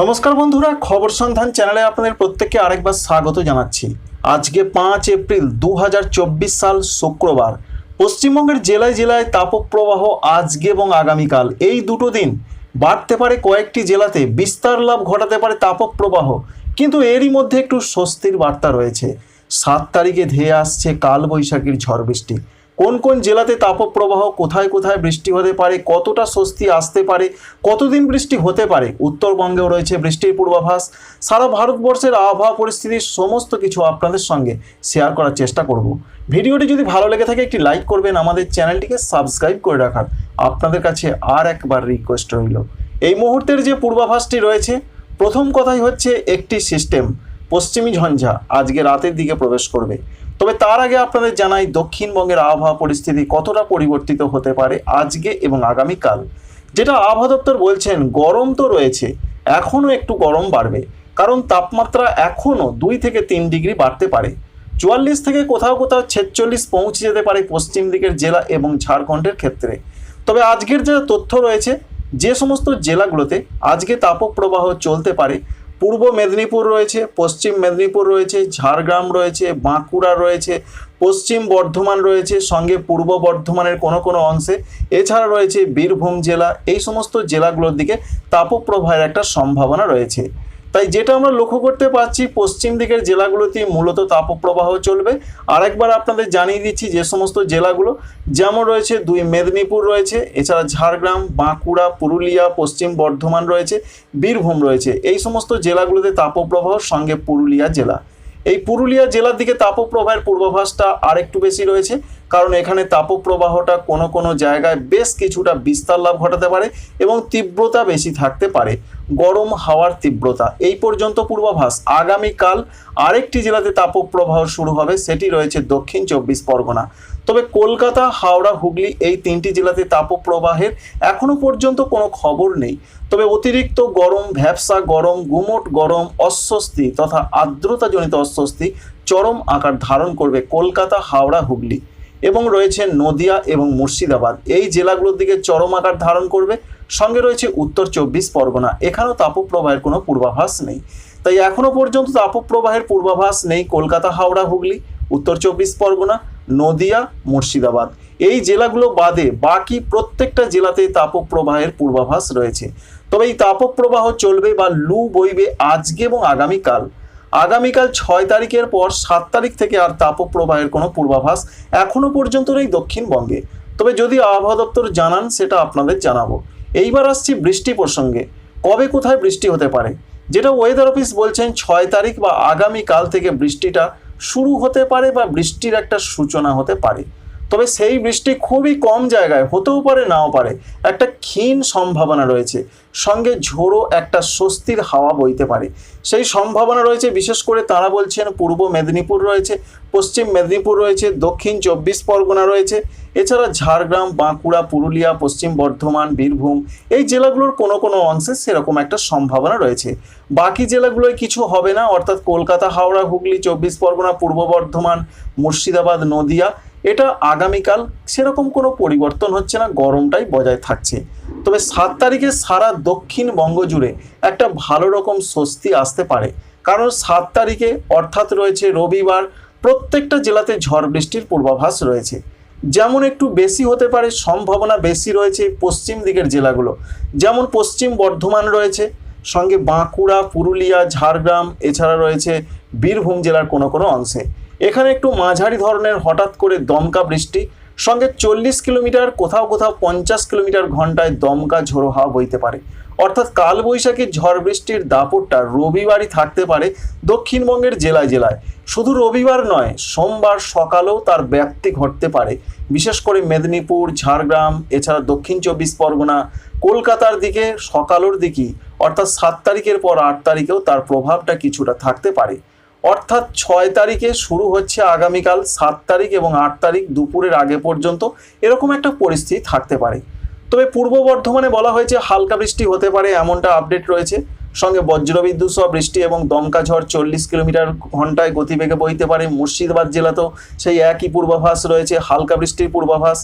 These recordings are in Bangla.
নমস্কার বন্ধুরা, খবর সন্ধান চ্যানেলে আপনাদের প্রত্যেককে আরেকবার স্বাগত জানাচ্ছি। আজকে পাঁচ এপ্রিল দু হাজার চব্বিশ সাল শুক্রবার। পশ্চিমবঙ্গের জেলায় জেলায় তাপপ্রবাহ আজকে এবং আগামীকাল। এই দুটো দিন বাড়তে পারে কয়েকটি জেলাতে বিস্তার লাভ ঘটাতে পারে তাপপ্রবাহ। কিন্তু এরই মধ্যে একটু স্বস্তির বার্তা রয়েছে। সাত তারিখে ধেয়ে আসছে কালবৈশাখীর ঝড় বৃষ্টি। কোন কোন জেলাতে তাপপ্রবাহ কোথায় কোথায় বৃষ্টি হতে পারে, কতটা স্বস্তি আসতে পারে, কতদিন বৃষ্টি হতে পারে? উত্তরবঙ্গেও রয়েছে বৃষ্টির পূর্বাভাস। সারা ভারতবর্ষের আবহাওয়া পরিস্থিতির সমস্ত কিছু আপনাদের সঙ্গে শেয়ার করার চেষ্টা করব। ভিডিওটি যদি ভালো লেগে থাকে, একটি লাইক করবেন, আমাদের চ্যানেলটিকে সাবস্ক্রাইব করে রাখার আপনাদের কাছে আর একবার রিকোয়েস্ট রইল। এই মুহূর্তের যে পূর্বাভাসটি রয়েছে, প্রথম কথাই হচ্ছে একটি সিস্টেম পশ্চিমী ঝঞ্ঝা আজকে রাতের দিকে প্রবেশ করবে। তবে তার আগে আপনাদের জানাই, দক্ষিণবঙ্গের আবহাওয়া পরিস্থিতি কতটা পরিবর্তিত হতে পারে আজকে এবং আগামীকাল? যেটা আবহাওয়া দপ্তর বলছেন, গরম তো রয়েছে, এখনও একটু গরম বাড়বে, কারণ তাপমাত্রা এখনও দুই থেকে তিন ডিগ্রি বাড়তে পারে। চুয়াল্লিশ থেকে কোথাও কোথাও ছেচল্লিশ পৌঁছে যেতে পারে পশ্চিম দিকের জেলা এবং ঝাড়খণ্ডের ক্ষেত্রে। তবে আজকের যে তথ্য রয়েছে, যে সমস্ত জেলাগুলোতে আজকে তাপপ্রবাহ চলতে পারে পূর্ব মেদিনীপুর রয়েছে, পশ্চিম মেদিনীপুর রয়েছে, ঝাড়গ্রাম রয়েছে, বাঁকুড়া রয়েছে, পশ্চিম বর্ধমান রয়েছে, সঙ্গে পূর্ব বর্ধমানের কোনো কোনো অংশে। এছাড়া রয়েছে বীরভূম জেলা, এই সমস্ত জেলাগুলোর দিকে তাপপ্রবাহের একটা সম্ভাবনা রয়েছে। তাই যেটা আমরা লক্ষ্য করতে পারছি পশ্চিম দিকের জেলাগুলোতে মূলত তাপপ্রবাহ চলবে। আরেকবার আপনাদের জানিয়ে দিচ্ছি যে সমস্ত জেলাগুলো, যেমন রয়েছে দুই মেদিনীপুর রয়েছে, এছাড়া ঝাড়গ্রাম, বাঁকুড়া, পুরুলিয়া, পশ্চিম বর্ধমান রয়েছে, বীরভূম রয়েছে। এই সমস্ত জেলাগুলোতে তাপপ্রবাহ, সঙ্গে পুরুলিয়া জেলা। এই পুরুলিয়া জেলার দিকে তাপপ্রবাহের পূর্বাভাসটা আরেকটু বেশি রয়েছে। কারণ এখানে তাপপ্রবাহটা কোনো কোনো জায়গায় বেশ কিছুটা বিস্তার লাভ ঘটাতে পারে এবং তীব্রতা বেশি থাকতে পারে। গরম হাওয়ার তীব্রতা। এই পর্যন্ত পূর্বাভাস। আগামীকাল আরেকটি জেলাতে তাপপ্রবাহ শুরু হবে, সেটি রয়েছে দক্ষিণ চব্বিশ পরগনা। তবে কলকাতা, হাওড়া, হুগলি এই তিনটি জেলাতে তাপপ্রবাহের এখনও পর্যন্ত কোনো খবর নেই। তবে অতিরিক্ত গরম, ভ্যাবসা গরম, গুমোট গরম, অস্বস্তি তথা আর্দ্রতাজনিত অস্বস্তি চরম আকার ধারণ করবে কলকাতা, হাওড়া, হুগলি। এবং রয়েছে নদিয়া এবং মুর্শিদাবাদ। এই জেলাগুলোর দিকে চরম আকার ধারণ করবে। সঙ্গে রয়েছে উত্তর চব্বিশ পরগনা। এখানেও তাপপ্রবাহের কোনো পূর্বাভাস নেই। তাই এখনও পর্যন্ত তাপপ্রবাহের পূর্বাভাস নেই কলকাতা, হাওড়া, হুগলি, উত্তর চব্বিশ পরগনা, নদিয়া, মুর্শিদাবাদ। এই জেলাগুলো বাদে বাকি প্রত্যেকটা জেলাতেই তাপপ্রবাহের পূর্বাভাস রয়েছে। তবে এই তাপপ্রবাহ চলবে বা লু বইবে আজকে এবং আগামীকাল। আগামীকাল ছয় তারিখের পর সাত তারিখ থেকে আর তাপপ্রবাহের কোনো পূর্বাভাস এখনও পর্যন্ত নেই দক্ষিণবঙ্গে। তবে যদি আবহাওয়া দপ্তর জানান, সেটা আপনাদের জানাব। এইবার আসছি বৃষ্টি প্রসঙ্গে। কবে কোথায় বৃষ্টি হতে পারে? যেটা ওয়েদার অফিস বলছেন, ছয় তারিখ বা আগামীকাল থেকে বৃষ্টিটা শুরু হতে পারে বা বৃষ্টির একটা সূচনা হতে পারে। তবে সেই বৃষ্টি খুবই কম জায়গায়, হতেও পারে, নাও পারে। একটা ক্ষীণ সম্ভাবনা রয়েছে। সঙ্গে ঝোড়ো একটা স্বস্তির হাওয়া বইতে পারে। সেই সম্ভাবনা রয়েছে, বিশেষ করে তারা বলছেন পূর্ব মেদিনীপুর রয়েছে, পশ্চিম মেদিনীপুর রয়েছে, দক্ষিণ চব্বিশ পরগনা রয়েছে। এছাড়া ঝাড়গ্রাম, বাঁকুড়া, পুরুলিয়া, পশ্চিম বর্ধমান, বীরভূম, এই জেলাগুলোর কোনো কোনো অংশে সেরকম একটা সম্ভাবনা রয়েছে। বাকি জেলাগুলোয় কিছু হবে না, অর্থাৎ কলকাতা, হাওড়া, হুগলি, চব্বিশ পরগনা, পূর্ব বর্ধমান, মুর্শিদাবাদ, নদিয়া এটা আগামীকাল, সেরকম কোনো পরিবর্তন হচ্ছে না, গরমটাই বজায় থাকছে। তবে সাত তারিখে সারা দক্ষিণবঙ্গ জুড়ে একটা ভালো রকম স্বস্তি আসতে পারে। কারণ সাত তারিখে অর্থাৎ রয়েছে রবিবার, প্রত্যেকটা জেলাতে ঝড় বৃষ্টির পূর্বাভাস রয়েছে। যেমন একটু বেশি হতে পারে, সম্ভাবনা বেশি রয়েছে পশ্চিম দিকের জেলাগুলো। যেমন পশ্চিম বর্ধমান রয়েছে, সঙ্গে বাঁকুড়া, পুরুলিয়া, ঝাড়গ্রাম, এছাড়া রয়েছে বীরভূম জেলার কোনো কোনো অংশে। এখানে একটু মাঝারি ধরনের হঠাৎ করে দমকা বৃষ্টি, সঙ্গে চল্লিশ কিলোমিটার, কোথাও কোথাও পঞ্চাশ কিলোমিটার ঘন্টায় দমকা ঝোড়ো হাওয়া বইতে পারে। অর্থাৎ কালবৈশাখীর ঝড় বৃষ্টির দাপটটা রবিবারই থাকতে পারে দক্ষিণবঙ্গের জেলায় জেলায়। শুধু রবিবার নয়, সোমবার সকালেও তার ব্যাপ্তি ঘটতে পারে। বিশেষ করে মেদিনীপুর, ঝাড়গ্রাম, এছাড়া দক্ষিণ চব্বিশ পরগনা, কলকাতার দিকে সকালের দিকেই, অর্থাৎ সাত তারিখের পর আট তারিখেও তার প্রভাবটা কিছুটা থাকতে পারে। অর্থাৎ ছয় তারিখে শুরু হচ্ছে আগামীকাল সাত তারিখ এবং আট তারিখ দুপুরের আগে পর্যন্ত এরকম একটা পরিস্থিতি থাকতে পারে। তবে পূর্ব বর্ধমানে বলা হয়েছে হালকা বৃষ্টি হতে পারে এমনটা আপডেট রয়েছে। সঙ্গে বজ্রবিদ্যুৎ সহ বৃষ্টি এবং দমকা ঝড় চল্লিশ কিলোমিটার ঘন্টায় গতিবেগে বইতে পারে। মুর্শিদাবাদ জেলাতেও সেই একই পূর্বাভাস রয়েছে, হালকা বৃষ্টির পূর্বাভাস।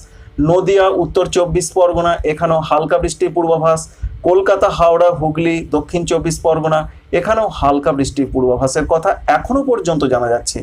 নদিয়া, উত্তর চব্বিশ পরগনা, এখানেও হালকা বৃষ্টির পূর্বাভাস। কলকাতা, হাওড়া, হুগলি, দক্ষিণ চব্বিশ পরগনা, এখানেও হালকা বৃষ্টির পূর্বাভাসের কথা এখনও পর্যন্ত জানা যাচ্ছে।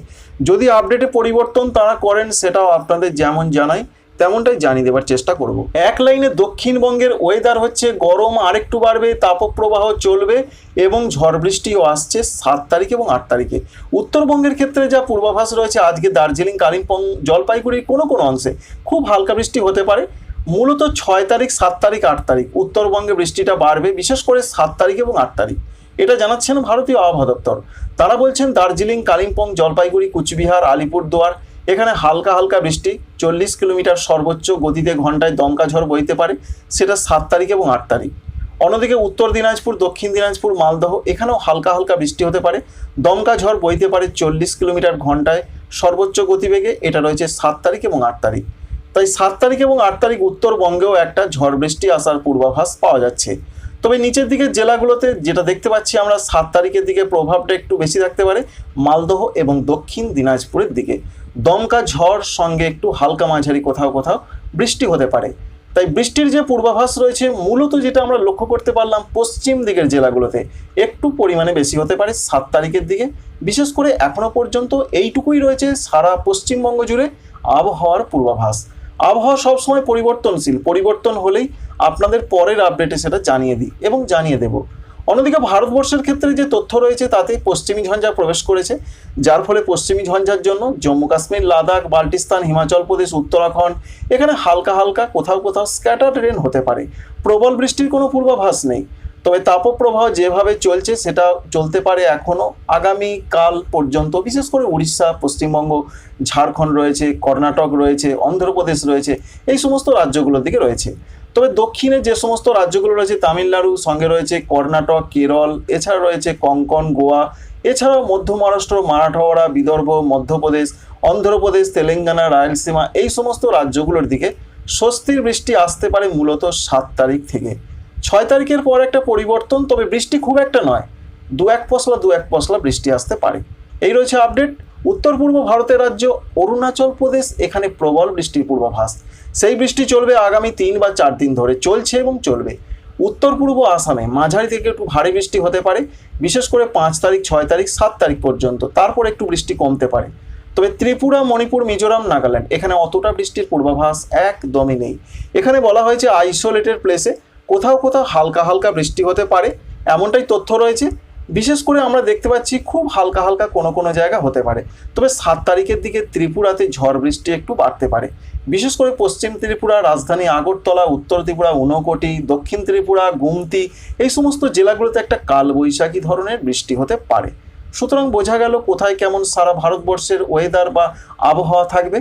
যদি আপডেটে পরিবর্তন তারা করেন, সেটাও আপনাদের যেমন জানাই, তেমনটাই জানিয়ে দেওয়ার চেষ্টা করব। এক লাইনে দক্ষিণবঙ্গের ওয়েদার হচ্ছে গরম, আরেকটু বাড়বে, তাপপ্রবাহ চলবে এবং ঝড় বৃষ্টিও আসছে সাত তারিখ এবং আট তারিখে। উত্তরবঙ্গের ক্ষেত্রে যা পূর্বাভাস রয়েছে, আজকে দার্জিলিং, কালিম্পং, জলপাইগুড়ির কোনো কোনো অংশে খুব হালকা বৃষ্টি হতে পারে। মূলত ছয় তারিখ, সাত তারিখ, আট তারিখ। উত্তরবঙ্গে বৃষ্টিটা বাড়বে, বিশেষ করে সাত তারিখ এবং আট তারিখ। এটা জানাচ্ছেন ভারতীয় আবহাওয়া দপ্তর। তারা বলছেন দার্জিলিং, কালিম্পং, জলপাইগুড়ি, কুচবিহার, আলিপুরদুয়ার, এখানে হালকা হালকা বৃষ্টি, চল্লিশ কিলোমিটার সর্বোচ্চ গতিতে ঘন্টায় দমকা ঝড় বইতে পারে, সেটা সাত তারিখ এবং আট তারিখ। অন্যদিকে উত্তর দিনাজপুর, দক্ষিণ দিনাজপুর, মালদহ, এখানেও হালকা হালকা বৃষ্টি হতে পারে, দমকা ঝড় বইতে পারে চল্লিশ কিলোমিটার ঘন্টায় সর্বোচ্চ গতিবেগে, এটা রয়েছে সাত তারিখ এবং আট তারিখ। তাই সাত তারিখ এবং আট তারিখ উত্তরবঙ্গেও একটা ঝড় বৃষ্টি আসার পূর্বাভাস পাওয়া যাচ্ছে। তবে নিচের দিকের জেলাগুলোতে যেটা দেখতে পাচ্ছি আমরা, সাত তারিখের দিকে প্রভাবটা একটু বেশি থাকতে পারে। মালদহ এবং দক্ষিণ দিনাজপুরের দিকে। দমকা ঝড় সঙ্গে একটু হালকা মাঝারি কোথাও কোথাও বৃষ্টি হতে পারে। তাই বৃষ্টির যে পূর্বাভাস রয়েছে, মূলত যেটা আমরা লক্ষ্য করতে পারলাম পশ্চিম দিকের জেলাগুলোতে, একটু পরিমাণে বেশি হতে পারে সাত তারিখের দিকে। বিশেষ করে এখনও পর্যন্ত এইটুকুই রয়েছে সারা পশ্চিমবঙ্গ জুড়ে আবহাওয়ার পূর্বাভাস। আবহাওয়া সবসময় পরিবর্তনশীল। পরিবর্তন হলেই আপনাদের পরের আপডেটে সেটা জানিয়ে দিই এবং জানিয়ে দেব। অন্যদিকে ভারতবর্ষের ক্ষেত্রে যে তথ্য রয়েছে তাতে পশ্চিমী ঝঞ্ঝা প্রবেশ করেছে। যার ফলে পশ্চিমী ঝঞ্ঝার জন্য জম্মু কাশ্মীর, লাদাখ, বাল্টিস্তান, হিমাচল প্রদেশ, উত্তরাখণ্ড, এখানে হালকা হালকা কোথাও কোথাও স্ক্যাটার রেন হতে পারে। প্রবল বৃষ্টির কোনো পূর্বাভাস নেই। তবে তাপপ্রবাহ যেভাবে চলছে, সেটা চলতে পারে এখনও আগামী কাল পর্যন্ত, বিশেষ করে উড়িষ্যা, পশ্চিমবঙ্গ, ঝাড়খণ্ড রয়েছে, কর্ণাটক রয়েছে, অন্ধ্রপ্রদেশ রয়েছে, এই সমস্ত রাজ্যগুলোর দিকে রয়েছে। তবে দক্ষিণে যে সমস্ত রাজ্যগুলো রয়েছে, তামিলনাড়ু, সঙ্গে রয়েছে কর্ণাটক, কেরল, এছাড়া রয়েছে কঙ্কন, গোয়া, এছাড়াও মধ্য মহারাষ্ট্র, মারাঠওয়াড়া, বিদর্ভ, মধ্যপ্রদেশ, অন্ধ্রপ্রদেশ, তেলেঙ্গানা, রায়লসীমা, এই সমস্ত রাজ্যগুলোর দিকে স্বস্তির বৃষ্টি আসতে পারে মূলত সাত তারিখ থেকে। ছয় তারিখের পর একটা পরিবর্তন, তবে বৃষ্টি খুব একটা নয়। দু এক পশলা, দু এক পশলা বৃষ্টি আসতে পারে। এই রয়েছে আপডেট। উত্তর পূর্ব ভারতের রাজ্য অরুণাচল প্রদেশ, এখানে প্রবল বৃষ্টির পূর্বাভাস। সেই বৃষ্টি চলবে আগামী তিন বা চার দিন ধরে। চলছে এবং চলবে। উত্তর পূর্ব আসামে মাঝারি থেকে একটু ভারী বৃষ্টি হতে পারে। বিশেষ করে পাঁচ তারিখ, ছয় তারিখ, সাত তারিখ পর্যন্ত। তারপর একটু বৃষ্টি কমতে পারে। তবে ত্রিপুরা, মণিপুর, মিজোরাম, নাগাল্যান্ড, এখানে অতটা বৃষ্টির পূর্বাভাস একদমই নেই। এখানে বলা হয়েছে আইসোলেটেড প্লেসে কোথাও কোথাও হালকা হালকা বৃষ্টি হতে পারে, এমনটাই তথ্য রয়েছে। বিশেষ করে আমরা দেখতে পাচ্ছি খুব হালকা হালকা কোনো কোনো জায়গা হতে পারে। তবে সাত তারিখের দিকে ত্রিপুরাতে ঝড় বৃষ্টি একটু বাড়তে পারে। বিশেষ করে পশ্চিম ত্রিপুরা, রাজধানী আগরতলা, উত্তর ত্রিপুরা, ঊনকোটি, দক্ষিণ ত্রিপুরা, গুমতি, এই সমস্ত জেলাগুলোতে একটা কালবৈশাখী ধরনের বৃষ্টি হতে পারে। সুতরাং বোঝা গেল কোথায় কেমন সারা ভারতবর্ষের ওয়েদার বা আবহাওয়া থাকবে।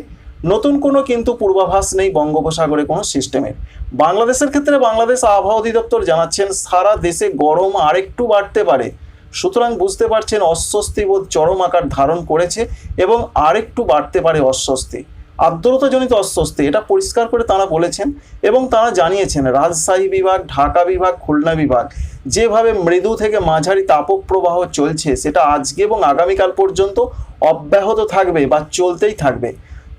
নতুন কোনো কিন্তু পূর্বাভাস নেই বঙ্গোপসাগরে কোনো সিস্টেমের বাংলাদেশের ক্ষেত্রে বাংলাদেশ আবহাওয়া অধিদপ্তর জানাচ্ছেন, সারা দেশে গরম আরেকটু বাড়তে পারে। সুতরাং বুঝতে পারছেন, অস্বস্তি বোধ চরম আকার ধারণ করেছে এবং আরেকটু বাড়তে পারে অস্বস্তি। আর্দ্রতাজনিত অস্বস্তি, এটা পরিষ্কার করে তারা বলেছেন এবং তারা জানিয়েছেন, রাজশাহী বিভাগ, ঢাকা বিভাগ, খুলনা বিভাগ, যেভাবে মৃদু থেকে মাঝারি তাপপ্রবাহ চলছে, সেটা আজকে এবং আগামীকাল পর্যন্ত অব্যাহত থাকবে বা চলতেই থাকবে।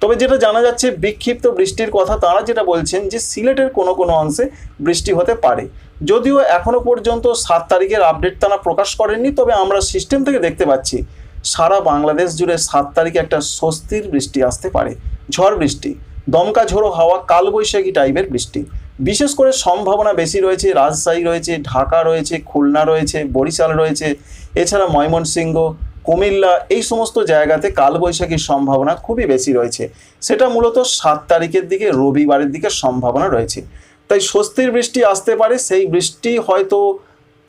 তবে যেটা জানা যাচ্ছে, বিক্ষিপ্ত বৃষ্টির কথা তারা যেটা বলছেন যে, সিলেটের কোনো কোনো অংশে বৃষ্টি হতে পারে। যদিও এখনও পর্যন্ত সাত তারিখের আপডেট তারা প্রকাশ করেননি, তবে আমরা সিস্টেম থেকে দেখতে পাচ্ছি, সারা বাংলাদেশ জুড়ে সাত তারিখে একটা স্বস্তির বৃষ্টি আসতে পারে। ঝড় বৃষ্টি, দমকা ঝোড়ো হাওয়া, কালবৈশাখী টাইপের বৃষ্টি। বিশেষ করে সম্ভাবনা বেশি রয়েছে, রাজশাহী রয়েছে, ঢাকা রয়েছে, খুলনা রয়েছে, বরিশাল রয়েছে। এছাড়া ময়মনসিংহ কুমিল্লা, এই সমস্ত জায়গাতে কালবৈশাখীর সম্ভাবনা খুবই বেশি রয়েছে। সেটা মূলত সাত তারিখের দিকে, রবিবারের দিকে সম্ভাবনা রয়েছে। তাই স্বস্তির বৃষ্টি আসতে পারে, সেই বৃষ্টি হয়তো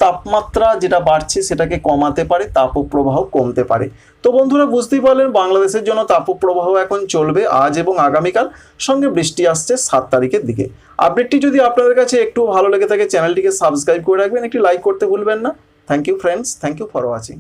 তাপমাত্রা যেটা বাড়ছে সেটাকে কমাতে পারে, তাপপ্রবাহ কমতে পারে। তো বন্ধুরা, বুঝতেই পারলেন, বাংলাদেশের জন্য তাপপ্রবাহ এখন চলবে আজ এবং আগামীকাল। সঙ্গে বৃষ্টি আসছে সাত তারিখের দিকে। আপডেটটি যদি আপনাদের কাছে একটু ভালো লেগে থাকে, চ্যানেলটিকে সাবস্ক্রাইব করে রাখবেন। একটি লাইক করতে ভুলবেন না। Thank you friends thank you for watching